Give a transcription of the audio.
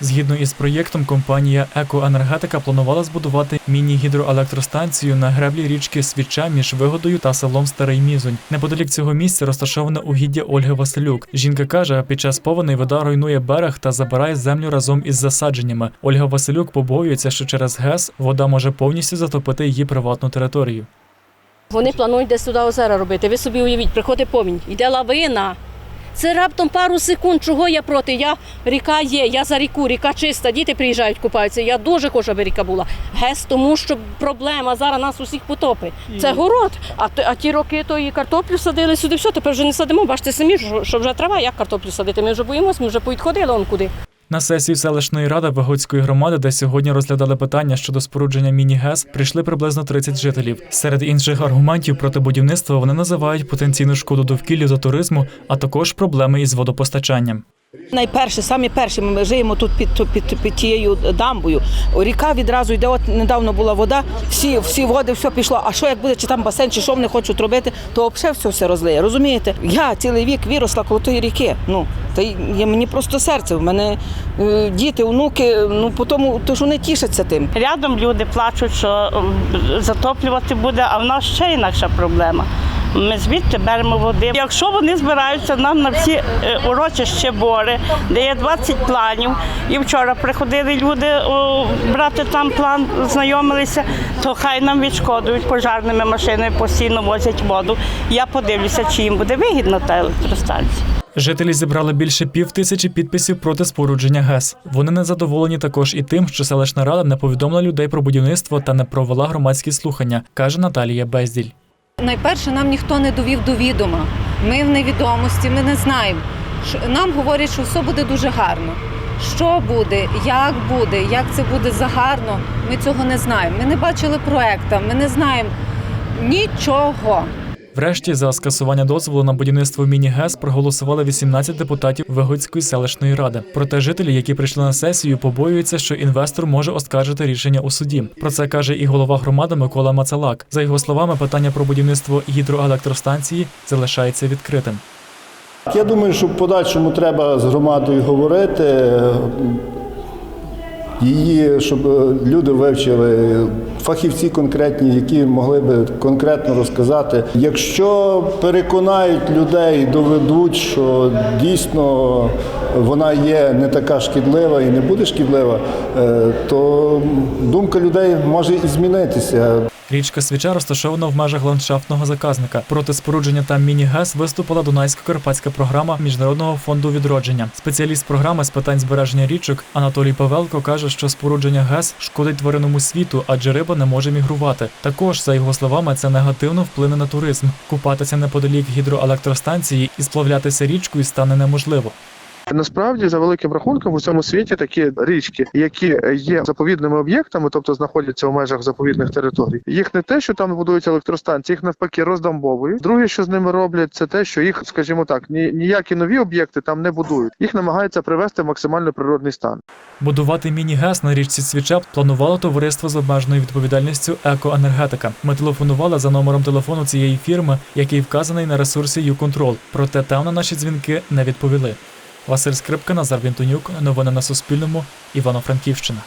Згідно із проєктом, компанія Екоенергетика планувала збудувати міні-гідроелектростанцію на греблі річки Свіча між вигодою та селом Старий Мізунь. Неподалік цього місця розташоване угіддя Ольги Василюк. Жінка каже, під час повеней вода руйнує берег та забирає землю разом із засадженнями. Ольга Василюк побоюється, що через ГЕС вода може повністю затопити її приватну територію. Вони планують десь туди озера робити. Ви собі уявіть, приходить повінь, йде лавина. Це раптом пару секунд. Чого я проти? Я ріка є, я за ріку, ріка чиста, діти приїжджають, купаються. Я дуже хочу, аби ріка була. Гес, тому що проблема зараз нас усіх потопить. Це город. А, а ті роки то і картоплю садили сюди, все, тепер вже не садимо. Бачите самі, що вже трава, як картоплю садити. Ми вже боїмося, ми вже поїдходили он куди. На сесію селищної ради Вигодської громади, де сьогодні розглядали питання щодо спорудження міні-ГЕС, прийшли приблизно 30 жителів. Серед інших аргументів проти будівництва вони називають потенційну шкоду довкіллю та туризму, а також проблеми із водопостачанням. Найперше, самі перші, ми живемо тут під, під, під тією дамбою. Ріка відразу йде, от недавно була вода, всі, всі води, все пішло. А що як буде, чи там басейн, чи що вони хочуть робити, то взагалі все, все розлиє. Розумієте? Я цілий вік виросла коло тої ріки. Ну, та й мені просто серце. В мене е, діти, онуки, ну по тому, то ж вони тішаться тим. Рядом люди плачуть, що затоплювати буде, а в нас ще інакша проблема. Ми звідти беремо води. Якщо вони збираються нам на всі е, урочища бори, де є 20 планів, і вчора приходили люди брати там план, знайомилися, то хай нам відшкодують пожарними машинами, постійно возять воду. Я подивлюся, чи їм буде вигідна та електростанція. Жителі зібрали більше пів тисячі підписів проти спорудження ГЕС. Вони не задоволені також і тим, що селищна рада не повідомила людей про будівництво та не провела громадські слухання, каже Наталія Безділь. Найперше, нам ніхто не довів до відома. Ми в невідомості, ми не знаємо. Нам говорять, що все буде дуже гарно. Що буде, як буде, як це буде загарно, ми цього не знаємо. Ми не бачили проекта, ми не знаємо нічого. Врешті за скасування дозволу на будівництво міні-ГЕС проголосували 18 депутатів Вигодської селищної ради. Проте жителі, які прийшли на сесію, побоюються, що інвестор може оскаржити рішення у суді. Про це каже і голова громади Микола Мацалак. За його словами, питання про будівництво гідроелектростанції залишається відкритим. Я думаю, що в подальшому треба з громадою говорити. Її, щоб е, люди вивчили, фахівці конкретні, які могли би конкретно розказати. Якщо переконають людей, доведуть, що дійсно вона є не така шкідлива і не буде шкідлива, е, то думка людей може і змінитися. Річка Свіча розташована в межах ландшафтного заказника. Проти спорудження там міні-ГЕС виступила Дунайсько-Карпатська програма Міжнародного фонду відродження. Спеціаліст програми з питань збереження річок Анатолій Павелко каже, що спорудження ГЕС шкодить тваринному світу, адже риба не може мігрувати. Також, за його словами, це негативно вплине на туризм. Купатися неподалік гідроелектростанції і сплавлятися річкою стане неможливо. Насправді, за великим рахунком, у цьому світі такі річки, які є заповідними об'єктами, тобто знаходяться у межах заповідних територій. Їх не те, що там будують електростанції, їх навпаки роздамбовують. Друге, що з ними роблять, це те, що їх, скажімо так, ні, ніякі нові об'єкти там не будують. Їх намагаються привести в максимально природний стан. Будувати міні-гес на річці Свіча планувало товариство з обмеженою відповідальністю Екоенергетика. Ми телефонували за номером телефону цієї фірми, який вказаний на ресурсі «Юконтрол». Проте там на наші дзвінки не відповіли. Василь Скрипка, Назар Вінтонюк. Новини на Суспільному. Івано-Франківщина.